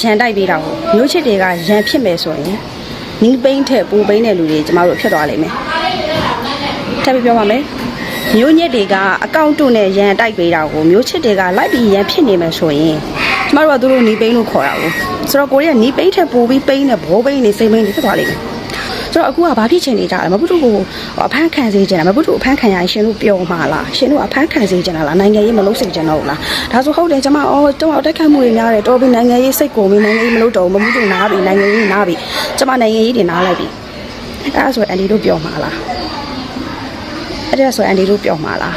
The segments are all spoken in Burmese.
ရန်တိုက်ပေးတာကိုမျိုးချစ်တွေကရန်ဖြစ်မယ်ဆိုရင်နီးပိန်းထက်ပူပိန်းတဲ့လူတွေကျမတို့ဖြစ်သွားလိမ့်မယ်ထပ်ပြီးပြောပါမယ်မျိုးညစ်တွေကအကောင့်တုနဲ့ရန်တိုက်ပေးတာကိုမျိုးချစ်တွေကလိုက်ပြီးရန်ဖြစ်နေမယ်ဆိုရင်ကျမတို့ကသူတို့နီးပိန်းလို့ခေါ်တာကိုဆိုတော့ကိုရီးယားနီးပိန်းထက်ပူပြီးပိန်းတဲ့ဘောပိန်းနေစိတ်ပိန်းနေဖြစ်သွားလိမ့်မယ် ဆိုတော့အခုကဘာဖြစ်ချင်နေကြလဲမပုတုကိုအဖမ်းခံစေချင်တာမပုတုအဖမ်းခံရရင်ရှင်တို့ပျော်မှာလားရှင်တို့အဖမ်းခံစေချင်တာလားနိုင်ငံရေးမလုပ်စေချင်တော့ဘူးလားဒါဆိုဟုတ်တယ်ကျမအော်တော့တက်ခတ်မှုတွေများတယ်တော်ပြီနိုင်ငံရေးစိတ်ကုန်ပြီနိုင်ငံရေးမလုပ်တော့ဘူးမပုတုနားပြီနိုင်ငံရေးနားပြီကျမနိုင်ငံရေးတွေနားလိုက်ပြီအဲ့ဒါဆိုအန်ဒီတို့ပျော်မှာလားအဲ့ဒါဆိုအန်ဒီတို့ပျော်မှာလား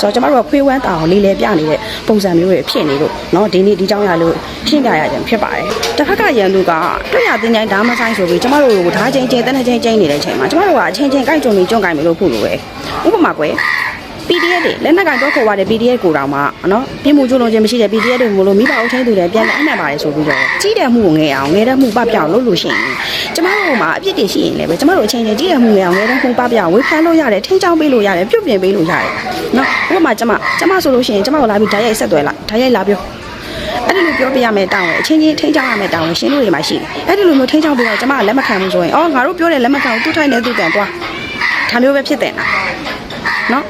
ဆိုတော့ကျမတို့ကခွေးဝမ်းတာအောင်လေးလဲပြနေတဲ့ပုံစံမျိုးတွေဖြစ်နေလို့เนาะဒီနေ့ဒီเจ้าရလို့ရှင်းပြရခြင်းဖြစ်ပါတယ်တစ်ဖက်ကရန်သူကတွေ့ရတင်တိုင်းဓာမဆိုင်ဆိုပြီးကျမတို့ကိုဓာချင်းချင်းတန်းချင်းချင်းနေတဲ့အချိန်မှာကျမတို့ကအချင်းချင်းကြိုက်ကြုံနေကြုံကြိုင်မလို့ဖို့လို့ပဲဥပမာကွယ် PDF တွေလက်နက်ကန်တော့ခေါ်ရတဲ့ PDF ကိုတောင်မှနော်ပြည်မှုကျူးလွန်ခြင်းမရှိတဲ့ PDF တွေမလို့မိဘအုပ်ချင်းသူတွေပြန်လဲအမှတ်ပါတယ်ဆိုပြီးတော့ကြီးတဲ့မှုကိုငယ်အောင်ငယ်တဲ့မှုပပြောင်းလုပ်လို့ရှိရင်ကျမတို့မှာအပြစ်တွေရှိရင်လည်းပဲကျမတို့အချင်းချင်းကြီးတဲ့မှုငယ်အောင်ငယ်တဲ့မှုပပြောင်းဝေဖန်လို့ရတယ်ထင်းချောင်းပေးလို့ရတယ်ပြုတ်ပြင်ပေးလို့ရတယ်နော်ဥပမာကျမကျမဆိုလို့ရှိရင်ကျမကိုလာပြီးဓာတ်ရိုက်ဆက်သွဲလာဓာတ်ရိုက်လာပြောအဲ့ဒီလိုပြောပြရမယ်တောင်းတယ်အချင်းချင်းထိန်းချောင်းရမယ်တောင်းတယ်ရှင်တို့တွေမှာရှိတယ်အဲ့ဒီလိုမျိုးထိန်းချောင်းပြီးတော့ကျမကလက်မခံဘူးဆိုရင်အော်ငါတို့ပြောတယ်လက်မခံဘူးသူ့ထိုင်နေသူ့ကန်သွားဒါမျိုးပဲဖြစ်တယ်လားနော်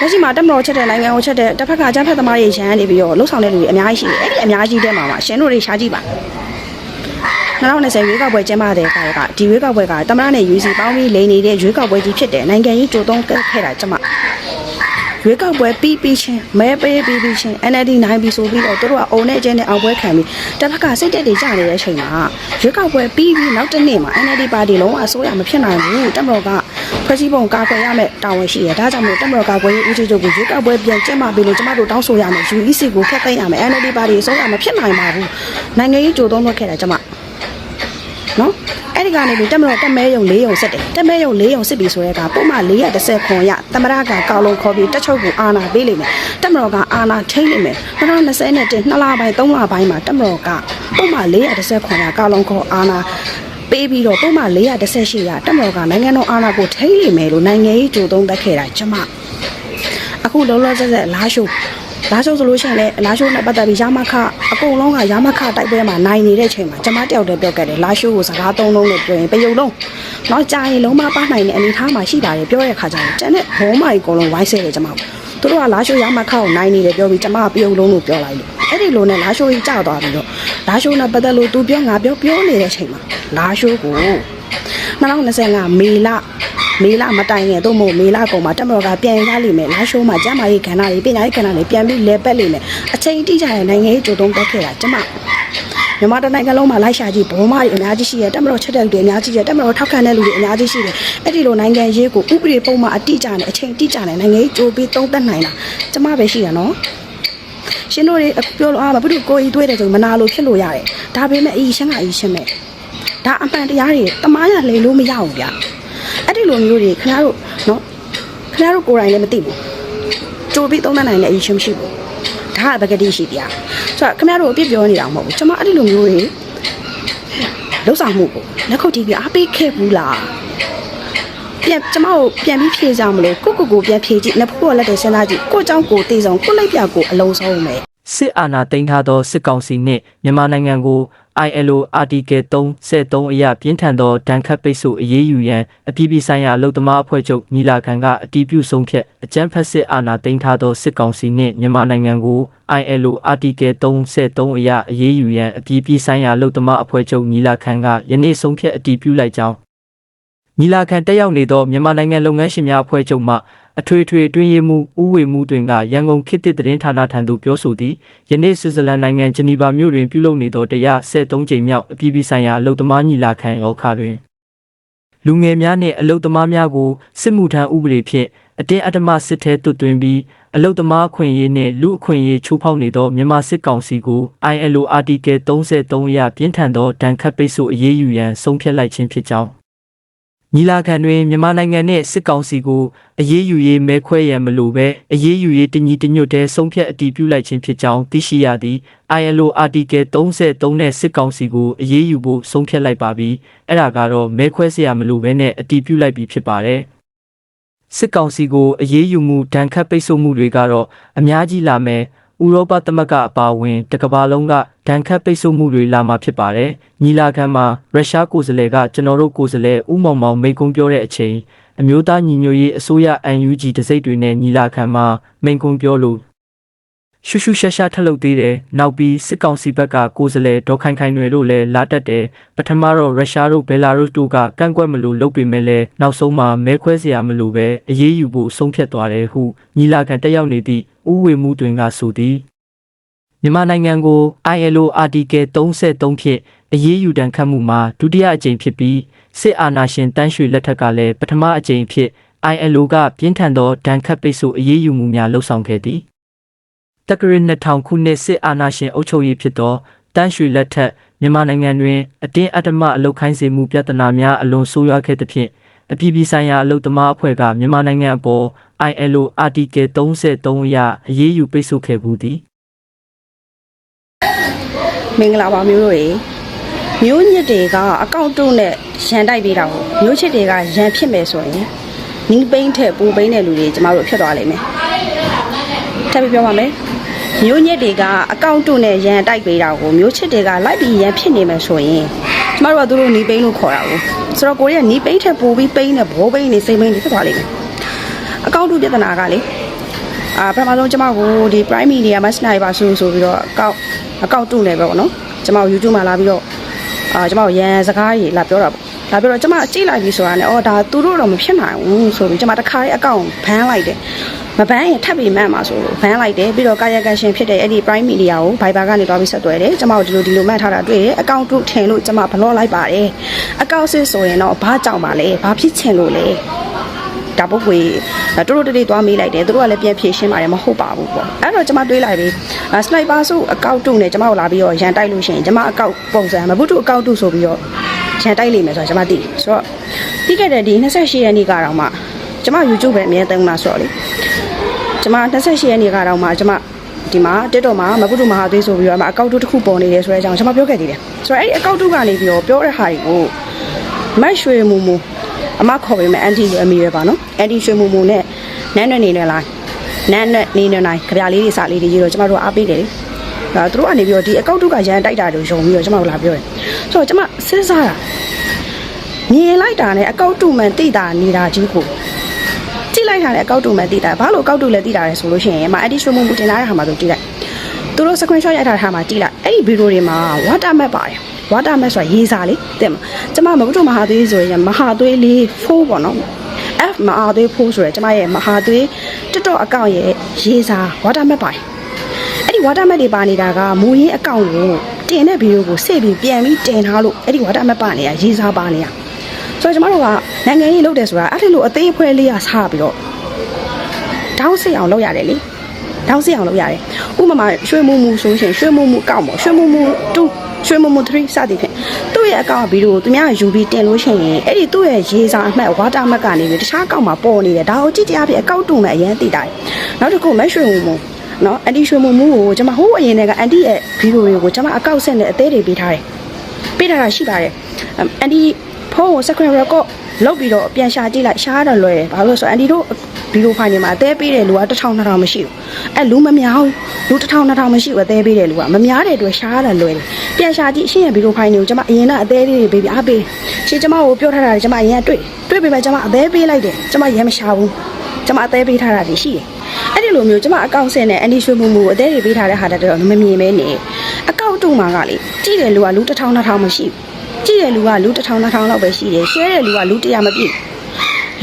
လက်ရှိမှာတက်မတော်ချက်တဲ့နိုင်ငံကိုချက်တဲ့တစ်ဖက်ကကျန်းဖက်သမားတွေရန်နေပြီးတော့လှုပ်ဆောင်တဲ့လူတွေအများကြီးရှိတယ်။အဲ့ဒီအများကြီးတဲမှာမှာရှင်တို့တွေရှားကြည့်ပါ။2020ရွေးကောက်ပွဲကျင်းပတဲ့အခါကဒီရွေးကောက်ပွဲကတမရနဲ့ UC ပေါင်းပြီးလိန်နေတဲ့ရွေးကောက်ပွဲကြီးဖြစ်တဲ့နိုင်ငံရေးကြိုးတုံးခဲ့ခဲ့တာကျမရွေးကောက်ပွဲပြီးပြီးချင်းမဲပေးပြီးပြီးချင်း NLD နိုင်ပြီးဆိုပြီးတော့တို့ကအုံနဲ့အကျင်းနဲ့အောင်ပွဲခံပြီးတစ်ဖက်ကစိတ်တက်တွေကြနေတဲ့အချိန်မှာရွေးကောက်ပွဲပြီးပြီးနောက်တစ်နေ့မှာ NLD ပါတီလုံးဝအစိုးရမဖြစ်နိုင်ဘူးတက်မတော်က ဖွဲ့စည်းပုံကာကွယ်ရမယ်တာဝန်ရှိရဒါကြောင့်မို့တက်မတော်ကာကွယ်ရေးဦးစီးချုပ်ကိုရွေးကောက်ပွဲပြန်ကျင်းပပြီးလို့ကျမတို့တောင်းဆိုရမယ် UEC ကိုဖျက်သိမ်းရမယ် NLD ပါတီအစိုးရမဖြစ်နိုင်ပါဘူးနိုင်ငံရေးကြိုးတုံးလုပ်ခဲ့တာကျမနော်အဲ့ဒီကနေပြီးတက်မတော်တက်မဲယုံ၄ယုံစစ်တယ်တက်မဲယုံ၄ယုံစစ်ပြီဆိုရဲကပုံမှန်430ခွန်ရသမရကကောက်လုံးခေါ်ပြီးတက်ချုပ်ကိုအာနာပေးလိမ့်မယ်တက်မတော်ကအာနာထိမ့်လိမ့်မယ်2020နဲ့တင်2လပိုင်း3လပိုင်းမှာတက်မတော်ကပုံမှန်430ခွန်ရကောက်လုံးခေါ်အာနာ ပေးပြီးတော့ပုံမှန်418ရတက်မတော်ကနိုင်ငံတော်အာဏာကိုထိမ့်လိမ့်မယ်လို့နိုင်ငံရေးကြိုးတုံးတက်ခဲ့တာကျမအခုလုံးလုံးဆက်ဆက်လာရှိုးလာရှိုးဆိုလို့ရှိရင်လည်းလာရှိုးနဲ့ပတ်သက်ပြီးရမခအကုန်လုံးကရမခတိုက်ပွဲမှာနိုင်နေတဲ့အချိန်မှာကျမတယောက်တည်းပြောခဲ့တယ်လာရှိုးကိုစကားသုံးလုံးနဲ့ပြောရင်ပယုံလုံးတော့ကြာရင်လုံးမပါနိုင်တဲ့အနေထားမှာရှိတာလေပြောတဲ့ခါကျရင်ကျန်တဲ့ဘောမကြီးအကုန်လုံးဝိုင်းဆဲတယ်ကျမသူတို့ကလာရှိုးရမခကိုနိုင်နေတယ်ပြောပြီးကျမကပယုံလုံးလို့ပြောလိုက်လို့အဲ့ဒီလိုနဲ့လာရှိုးကြီးကြာသွားပြီးတော့ လာရှိုးနဲ့ပတ်သက်လို့သူပြောငါပြောပြောနေတဲ့အချိန်မှာလာရှိုးကို2025မေလမေလမတိုင်ခင်သို့မဟုတ်မေလကုန်မှာတက်မတော်ကပြန်ရလိမ့်မယ်လာရှိုးမှာကျမရေးခန္ဓာရေးပညာရေးခန္ဓာရေးပြန်ပြီးလဲပတ်လိမ့်မယ်အချိန်တိကျတဲ့နိုင်ငံရေးကြိုတုံးတက်ခဲ့တာကျမမြန်မာတိုင်းနိုင်ငံလုံးမှာလိုက်ရှာကြည့်ဘောမတွေအများကြီးရှိတယ်တက်မတော်ချက်တဲ့လူတွေအများကြီးရှိတယ်တက်မတော်ထောက်ခံတဲ့လူတွေအများကြီးရှိတယ်အဲ့ဒီလိုနိုင်ငံရေးကိုဥပဒေပုံမှန်အတိအကျနဲ့အချိန်တိကျနဲ့နိုင်ငံရေးကြိုပြီးသုံးသပ်နိုင်တာကျမပဲရှိရနော် ရှင်တို့တွေအခုပြောလို့အာမဘုဒ္ဓကိုကြီးတွေးတယ်ဆိုမနာလို့ဖြစ်လို့ရတယ်ဒါပေမဲ့အီရှင်းကအီရှင်းမဲ့ဒါအမှန်တရားတွေတမားရလေလို့မရဘူးဗျအဲ့ဒီလိုမျိုးတွေခင်ဗျားတို့နော်ခင်ဗျားတို့ကိုယ်တိုင်လည်းမသိဘူးကြိုပြီးသုံးသပ်နိုင်တဲ့အီရှင်းမရှိဘူးဒါကပကတိရှိတရားဆိုတော့ခင်ဗျားတို့အပြစ်ပြောနေတာမဟုတ်ဘူးကျွန်မအဲ့ဒီလိုမျိုးတွေလှုပ်ဆောင်မှုကိုလက်ခုပ်တီးပြီးအားပေးခဲ့ဘူးလား ပြန်ကျမတို့ပြန်ပြီးဖြေကြမလို့ကိုကိုကိုပြန်ဖြေကြည့်နှစ်ဖူးကလက်တွေစဉ်းစားကြည့်ကိုเจ้าကိုတည်ဆောင်ကိုလိုက်ပြကိုအလုံးစုံမယ် စစ်အာဏာသိမ်းထားသောစစ်ကောင်စီနှင့်မြန်မာနိုင်ငံကို ILO Article 373အရပြင်းထန်သောဒဏ်ခတ်ပိတ်ဆို့အရေးယူရန်အပြည်ပြည်ဆိုင်ရာအလုံသမားအဖွဲ့ချုပ်ညီလာခံကအတည်ပြုဆုံးဖြတ်အကြမ်းဖက်စစ်အာဏာသိမ်းထားသောစစ်ကောင်စီနှင့်မြန်မာနိုင်ငံကို ILO Article 373အရအရေးယူရန်အပြည်ပြည်ဆိုင်ရာအလုံသမားအဖွဲ့ချုပ်ညီလာခံကယနေ့ဆုံးဖြတ်အတည်ပြုလိုက်ကြောင်း ညီလာခံတက်ရောက်နေသောမြန်မာနိုင်ငံလုပ်ငန်းရှင်များအဖွဲ့ချုပ်မှအထွေထွေအတွင်းရေးမှူးဦးဝေမှုတွင်ကရန်ကုန်ခေတ်သစ်သတင်းဌာနထံသို့ပြောဆိုသည်ယနေ့ဆွစ်ဇာလန်နိုင်ငံဂျနီဗာမြို့တွင်ပြုလုပ်နေသောတရား73ကြိမ်မြောက်အပြည်ပြည်ဆိုင်ရာအလုပ်သမားညီလာခံရောခါတွင်လူငယ်များနှင့်အလုပ်သမားများကိုစစ်မှုထမ်းဥပဒေဖြင့်အတင်းအဓမ္မစစ်ထဲတွတ်သွင်းပြီးအလုပ်သမားအခွင့်အရေးနှင့်လူအခွင့်အရေးချိုးဖောက်နေသောမြန်မာစစ်ကောင်စီကို ILO Article 33အရပြင်းထန်သောဒဏ်ခတ်ပိတ်ဆို့အရေးယူရန်ဆုံးဖြတ်လိုက်ခြင်းဖြစ်ကြောင်း ညီလာခံတွင်မြန်မာနိုင်ငံနှင့်စစ်ကောင်စီကိုအရေးယူရေးမဲခွဲရန်မလိုဘဲအရေးယူရေးတညီတညွတ်တည်းဆုံးဖြတ်အတည်ပြုလိုက်ခြင်းဖြစ်ကြောင်းသိရှိရသည် ILO Article 33နဲ့စစ်ကောင်စီကိုအရေးယူဖို့ဆုံးဖြတ်လိုက်ပါပြီအဲ့ဒါကတော့မဲခွဲစရာမလိုဘဲနဲ့အတည်ပြုလိုက်ပြီဖြစ်ပါတယ်စစ်ကောင်စီကိုအရေးယူမှုဒဏ်ခတ်ပိတ်ဆို့မှုတွေကတော့အများကြီးလာမယ် ဥရောပသမဂ္ဂအပါအဝင် တကမ္ဘာလုံးကဒဏ်ခတ်ပိတ်ဆို့မှုတွေလာမှာဖြစ်ပါတယ်။ညီလာခံမှာရုရှားကိုယ်စားလှယ်ကကျွန်တော်တို့ကိုယ်စားလှယ်ဦးမောင်မောင်မိန့်ခွန်းပြောတဲ့အချိန်အမျိုးသားညီညွတ်ရေးအစိုးရ UNG တစိမ့်တွေနဲ့ညီလာခံမှာမိန့်ခွန်းပြောလို့ ရှူရှူရှာရှာထက်လုပ်သေးတယ်။နောက်ပြီးစစ်ကောင်စီဘက်ကကိုယ်စားလှယ်ဒေါက်ခိုင်ခိုင်တွေတို့လည်းလာတက်တယ်။ပထမတော့ရုရှားတို့ဘယ်လာရုစ်တို့ကကန့်ကွက်မလို့လုပ်ပေမဲ့လည်းနောက်ဆုံးမှာမဲခွဲစရာမလိုပဲအရေးယူဖို့ဆုံးဖြတ်သွားတယ်ဟုညီလာခံတက်ရောက်နေသည့်ဥဝေမှုတွင်ကဆိုသည်။မြန်မာနိုင်ငံကို ILO Article 33ဖြင့်အရေးယူဒဏ်ခတ်မှုမှာဒုတိယအကြိမ်ဖြစ်ပြီးစစ်အာဏာရှင်တန်းရွှေလက်ထက်ကလည်းပထမအကြိမ်ဖြစ် ILO ကပြင်းထန်သောဒဏ်ခတ်ပိတ်ဆို့အရေးယူမှုများလှုံ့ဆော်ခဲ့သည်။ တက္ကရာ2000ခုနှစ်စစ်အာဏာရှင်အုပ်ချုပ်ရေးဖြစ်သောတန်းရွှေလက်ထက်မြန်မာနိုင်ငံတွင်အတင်းအဓမ္မအလုတ်ခိုင်းစေမှုပြဿနာများအလွန်ဆိုးရွားခဲ့သဖြင့်အပြည်ပြည်ဆိုင်ရာအလုတ်သမားအဖွဲ့ကမြန်မာနိုင်ငံအပေါ် ILO Article 33အရအရေးယူပိတ်ဆို့ခဲ့မှုသည်မင်္ဂလာပါမျိုးတို့ရေမျိုးညစ်တွေကအကောင့်တုတ်နဲ့ရန်တိုက်ပေးတာကိုမျိုးချစ်တွေကရန်ဖြစ်မယ်ဆိုရင်နီးပိန်းထက်ပူပိန်းတဲ့လူတွေကျမတို့ဖြစ်သွားလိမ့်မယ်ထပ်ပြီးပြောပါမယ် မျိုးညစ်တွေကအကောင့်တုတ်နဲ့ရန်တိုက်ပေးတာကိုမျိုးချစ်တွေကလိုက်ပြီးရန်ဖြစ်နေမယ်ဆိုရင်ကျမတို့ကသူတို့နီးပိန်းလို့ခေါ်တာကိုဆိုတော့ကိုရီးယားနီးပိန်းထက်ပူပြီးပိန်းတဲ့ဘောပိန်းနေစိတ်ပိန်းနေဖြစ်သွားလိမ့်မယ်အကောင့်တုတ်ပြဿနာကလေအာပထမဆုံးကျမကိုဒီ prime media မှာစနိုက်ပါဆိုဆိုပြီးတော့အကောက်အကောက်တုနေပဲပေါ့နော်ကျမကို YouTube မှာလာပြီးတော့အာကျမကိုရန်စကားကြီးလာပြောတာပေါ့ လာပြောတော့ကျမကြည့်လိုက်ပြီဆိုတာနဲ့အော်ဒါသူတို့တော့မဖြစ်နိုင်ဘူးဆိုပြီးကျမတခါလေးအကောင့်ဘန်းလိုက်တယ်မဘန်းရင်ထပ်ပြီးမှန်မှာဆိုလို့ဘန်းလိုက်တယ်ပြီးတော့ကာယကံရှင်ဖြစ်တဲ့အဲ့ဒီ prime media ကို Viber ကနေတွားပြီးဆက်သွယ်တယ်ကျမတို့ဒီလိုဒီလိုမှတ်ထားတာတွေ့တယ်အကောင့်တုထင်လို့ကျမဘလော့လိုက်ပါတယ်အကောင့်စစ်ဆိုရင်တော့ဘာကြောင့်ပါလဲဘာဖြစ်ချင်လို့လဲဒါပုတ်ခွေတူတူတေးသွားမေးလိုက်တယ်သူတို့ကလည်းပြန်ဖြေရှင်းပါတယ်မဟုတ်ပါဘူးပေါ့အဲ့တော့ကျွန်မတွေးလိုက်ပြီစနိုက်ပါဆိုအကောက်တုနဲ့ကျွန်မကိုလာပြီးတော့ရန်တိုက်လို့ရှိရင်ကျွန်မအကောက်ပုံစံမဘုတုအကောက်တုဆိုပြီးတော့ ရန်တိုက်လိမ့်မယ်ဆိုတော့ကျွန်မသိတယ်ဆိုတော့ပြီးခဲ့တဲ့ဒီ28ရက်နေ့ကတော့မှကျွန်မ YouTube ပဲအမြဲတမ်းလာဆိုတော့လေကျွန်မ28ရက်နေ့ကတော့မှကျွန်မဒီမှာ TikTok မှာမဘုတုမဟာသွေးဆိုပြီးတော့အကောက်တုတစ်ခုပေါ်နေတယ်ဆိုတဲ့အကြောင်းကျွန်မပြောခဲ့သေးတယ်ဆိုတော့အဲ့ဒီအကောက်တုကနေပြီးတော့ပြောတဲ့ဟာတွေကိုမတ်ရွှေမူမူအမခေါ်ပေးမယ်အန်တီဆိုအမီပဲပါနော်အန်တီရွှေမူမူနဲ့နန်းနွယ်နေနေလားနန်းနွယ်နေနေနိုင်ကြပြလေးတွေစာလေးတွေရေးတော့ကျမတို့အားပေးတယ်လေ ဒါသူတို့ကနေပြီးတော့ဒီအကောက်တုကရန်တိုက်တာတွေယုံပြီးတော့ကျမတို့လာပြောတယ်ဆိုတော့ကျမစဉ်းစားတာမြင်လိုက်တာနဲ့အကောက်တုမှန်တိတာနေတာကြီးကိုကြည့်လိုက်တာနဲ့အကောက်တုမှန်တိတာဘာလို့အကောက်တုလဲတိတာလဲဆိုလို့ရှိရင်မအန်တီရွှေမူမူတင်လာတဲ့ဟာမှာဆိုကြည့်လိုက်သူတို့ screenshot ရိုက်ထားတဲ့ဟာမှာကြည့်လိုက်အဲ့ဒီဗီဒီယိုတွေမှာ water map ပါတယ် water map ဆိုတာရေးစာလေးတဲ့မှာကျမမကုတုမဟာသွေးဆိုရင်မဟာသွေးလေးဖိုးပေါ့နော် F မဟာသွေးဖိုးဆိုရယ်ကျမရဲ့မဟာသွေးတက်တော့အကောင့်ရဲ့ရေးစာ water map ပါတယ် အဲ့ဒီ water map တွေပါနေတာကမူရင်းအကောင့်ကိုတင်တဲ့ဗီဒီယိုကိုစေ့ပြီးပြန်ပြီးတင်ထားလို့အဲ့ဒီ water map ပါနေတာရေးစာပါနေတာဆိုတော့ကျမတို့ကနိုင်ငံရေးလုပ်တယ်ဆိုတာအဲ့ဒီလိုအသေးအဖွဲလေးရဆပြီးတော့တောင်းစစ်အောင်လုပ်ရတယ်လေတောင်းစီအောင်လုပ်ရတယ်ဥပမာရွှေမူမူဆိုရှင်ရွှေမူမူအကောင့်ပေါ့ရွှေမူမူ2ရွှေမူမူ3စသည်ဖြင့်သူ့ရဲ့အကောင့်ဗီဒီယိုသူများယူပြီးတင်လို့ရှိရင်အဲ့ဒီသူ့ရဲ့ရေးစာအမှတ်ဝါတာမတ်ကနေပြီးတခြားအကောင့်မှာပေါ်နေတယ်ဒါကိုကြည့်တရားဖြင့်အကောင့်တူမဲ့အရင်သိတာနောက်တစ်ခုမက်ရွှေမူမူ နော်အန်တီရွှေမူမူကိုကျွန်မဟိုးအရင်တည်းကအန်တီရဲ့ဗီဒီယိုတွေကိုကျွန်မအကောင့်ဆက်နဲ့အသေးတွေပေးထားတယ်ပေးထားတာရှိပါတယ်အန်တီဖုန်းကို screen record လုတ်ပြီးတော့ပြန်ရှာကြည့်လိုက်ရှားတော့လွယ်တယ်ဘာလို့လဲဆိုတော့အန်တီတို့ဗီဒီယိုဖိုင်တွေမှာအသေးပေးတဲ့လူက1000 2000မရှိဘူးအဲလူမများဘူးလူ1000 2000မရှိဘူးအသေးပေးတဲ့လူကမများတဲ့အတွက်ရှားတာလွယ်တယ်ပြန်ရှာကြည့်ရှင်းရဗီဒီယိုဖိုင်တွေကိုကျွန်မအရင်ကအသေးလေးတွေပေးပြီးအားပေးရှင်းကျွန်မကိုပြောထားတာကျွန်မအရင်ကတွေ့တွေ့ပေမဲ့ကျွန်မအသေးပေးလိုက်တယ်ကျွန်မရမ်းမရှာဘူးကျွန်မအသေးပေးထားတာတွေရှိတယ် အဲ့ဒီလိုမျိုးကျွန်မအကောင့်ဆင်းနဲ့အန်ဒီရွှေမူမူအသေးတွေပေးထားတဲ့ဟာတော့မမြင်မဲနေအကောင့်တူမှာကလေကြည့်တဲ့လူကလူ1000 2000မရှိဘူးကြည့်တဲ့လူကလူ1000 2000လောက်ပဲရှိတယ်ရှဲတဲ့လူကလူ100မပြည့်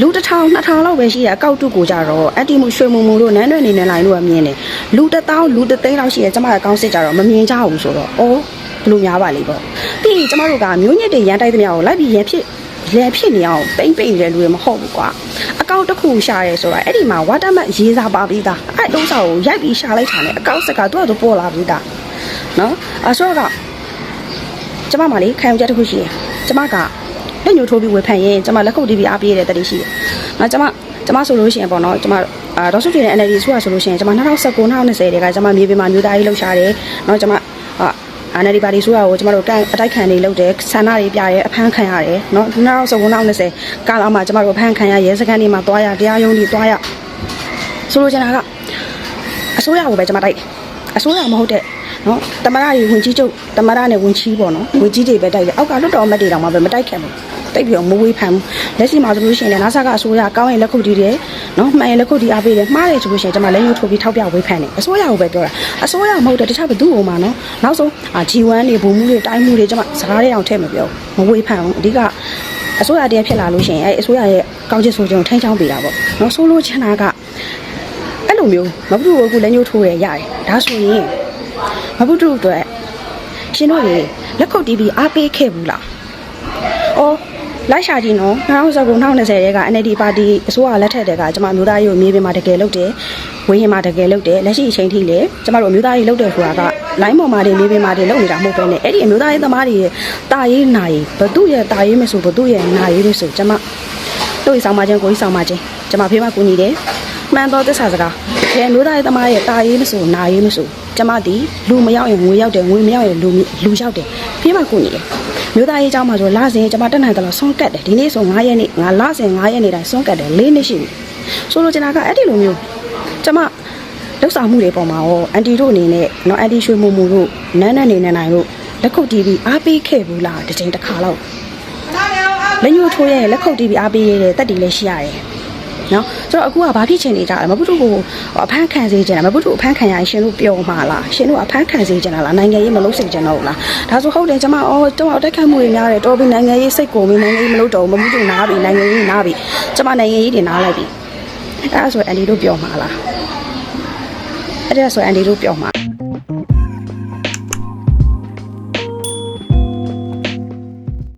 လူတစ်ထောင်နှစ်ထောင်လောက်ပဲရှိရအကောက်တုကိုကြတော့အတ္တိမှုရွှေမုံမူတို့နန်းတွင်နေနေလိုက်လို့ကမြင်တယ်လူတစ်သောင်းလူတစ်သိန်းလောက်ရှိရကျမရဲ့ကောင်းစစ်ကြတော့မမြင်ကြဘူးဆိုတော့အော်ဘလို့များပါလိမ့်ပေါ့ပြီးရင်ကျမတို့ကမျိုးညစ်တွေရန်တိုက်သမျှကိုလိုက်ပြီးရန်ဖြစ် လဲဖြစ်နေအောင်ပိမ့်ပိမ့်နေတဲ့လူတွေမဟုတ်ဘူးကွာအကောက်တစ်ခုရှာရဲဆိုတာအဲ့ဒီမှာဝါတမတ်ရေးစားပါပြီးသားအဲ့တုံးစာကိုရိုက်ပြီးရှာလိုက်တာနဲ့အကောက်စက်ကသူ့အတူပေါ်လာပြီးသားနော်အဆိုတော့ကျမမလေးခံယူချက်တစ်ခုရှိတယ်ကျမကလက်ညှိုးထိုးပြီးဝေဖန်ရင်ကျမလက်ခုပ်တီးပြီးအားပေးရတဲ့တတိရှိတယ်။နော်ကျမကျမဆိုလို့ရှိရင်ပေါ့နော်ကျမအာဒေါ်စုကျွေနဲ့ NLD ဆိုတာဆိုလို့ရှိရင်ကျမ2019 2020တည်းကကျမမြေပြင်မှာမျိုးသားရေးလှုပ်ရှားတယ်။နော်ကျမအာအာန ယ်ဒီပါတီဆိုတာကိုကျမတို့ကန်အတိုက်ခံနေလုပ်တယ်ဆန္ဒတွေပြရဲအဖမ်းခံရတယ်နော်2019 2020ကာလမှာကျမတို့အဖမ်းခံရရဲစခန်းတွေမှာတွားရတရားရုံးတွေတွားရဆိုလိုချင်တာကအစိုးရကိုပဲကျမတိုက်တယ်အစိုးရမဟုတ်တဲ့နော်တမရတွေဝင်ကြီးချုပ်တမရနဲ့ဝင်ကြီးပေါ့နော်ဝင်ကြီးတွေပဲတိုက်တယ်အောက်ကလွတ်တော်အမတ်တွေတောင်မှပဲမတိုက်ခဲ့ဘူး တိတ်ပြီးတော့မဝေးဖန်ဘူးလက်ရှိမှာဆိုလို့ရှိရင်လည်းနာဆာကအစိုးရကောင်းရင်လက်ခုပ်တီးတယ်နော်မှန်ရင်လက်ခုပ်တီးအားပေးတယ်မှားတယ်ဆိုလို့ရှိရင်ကျွန်မလက်ညှိုးထိုးပြီးထောက်ပြဝေးဖန်တယ်အစိုးရကိုပဲပြောတာအစိုးရမဟုတ်တဲ့တခြားဘသူ့ဟိုမှာနော်နောက်ဆုံးအာ G1 တွေဘုံမှုတွေတိုင်းမှုတွေကျွန်မစကားတွေအောင်ထည့်မပြောမဝေးဖန်ဘူးအဓိကအစိုးရတည်းဖြစ်လာလို့ရှိရင်အဲအစိုးရရဲ့ကောင်းချစ်ဆိုခြင်းကိုထိန်းချောင်းပေးတာပေါ့နော်ဆိုလို့ချင်တာကအဲ့လိုမျိုးမဘုဒ္ဓကိုအခုလက်ညှိုးထိုးရရတယ်ဒါဆိုရင်မဘုဒ္ဓအတွက်ရှင်တို့ရေလက်ခုပ်တီးပြီးအားပေးခဲ့ဘူးလားအော် လိုက်ရှာကြည့်နော်2019 2020ရဲက NLD ပါတီအစိုးရလက်ထက်တွေကကျွန်မမျိုးသားရေးကိုမြေပြင်မှာတကယ်လုပ်တယ်ဝင်းရင်မှာတကယ်လုပ်တယ်လက်ရှိအချိန်ထိလည်းကျွန်မတို့မျိုးသားရေးလုပ်တယ်ဆိုတာကလိုင်းပေါ်မှာတွေမြေပြင်မှာတွေလုပ်နေတာမဟုတ်ဘဲနဲ့အဲ့ဒီမျိုးသားရေးသမားတွေရဲ့တာရေးနာရေးဘသူရဲ့တာရေးမဆိုဘသူရဲ့နာရေးလို့ဆိုကျွန်မတို့ရေးဆောင်မခြင်းကိုကြီးဆောင်မခြင်းကျွန်မဖေးမကူညီတယ်မှန်တော့သစ္စာစကား တကယ်အမျိုးသားရေးသမားရဲ့တာရေးမဆိုနာရေးမဆိုကျမဒီလူမရောက်ရင်ငွေရောက်တယ်ငွေမရောက်ရင်လူလူရောက်တယ်ပြေးမှကိုနေတယ်မျိုးသားရေးအကြောင်းမှာဆိုလစဉ်ကျွန်မတက်နိုင်တယ်လို့ဆုံးကတ်တယ်ဒီနေ့ဆို9ရက်နေ့ငါလစဉ်9ရက်နေ့တိုင်းဆုံးကတ်တယ်၄နှစ်ရှိပြီဆိုလိုချင်တာကအဲ့ဒီလိုမျိုးကျွန်မလောက်ဆောင်မှုတွေပေါ်မှာရောအန်တီတို့အနေနဲ့နော်အန်တီရွှေမုံမူတို့နန်းနန်းနေနေနိုင်တို့လက်ခုပ်တီးပြီးအားပေးခဲ့ဘူးလားတစ်ချိန်တစ်ခါလောက်လက်ညှိုးထိုးရဲလက်ခုပ်တီးပြီးအားပေးရတဲ့တက်တီလည်းရှိရတယ် နော်ဆိုတော့အခုကဘာဖြစ်ချင်နေကြလဲမပုတုကိုအဖမ်းခံစေချင်တာမပုတုအဖမ်းခံရရင်ရှင်တို့ပျော်မှာလားရှင်တို့အဖမ်းခံစေချင်တာလားနိုင်ငံရေးမလုပ်စေချင်တော့ဘူးလားဒါဆိုဟုတ်တယ်ကျမအော်တော့အတက်ခတ်မှုတွေများတယ်တော်ပြီနိုင်ငံရေးစိတ်ကုန်ပြီနိုင်ငံရေးမလုပ်တော့ဘူးမပုတုနားပြီနိုင်ငံရေးနားပြီကျမနိုင်ငံရေးတွေနားလိုက်ပြီအဲ့ဒါဆိုအန်ဒီတို့ပျော်မှာလားအဲ့ဒါဆိုအန်ဒီတို့ပျော်မှာ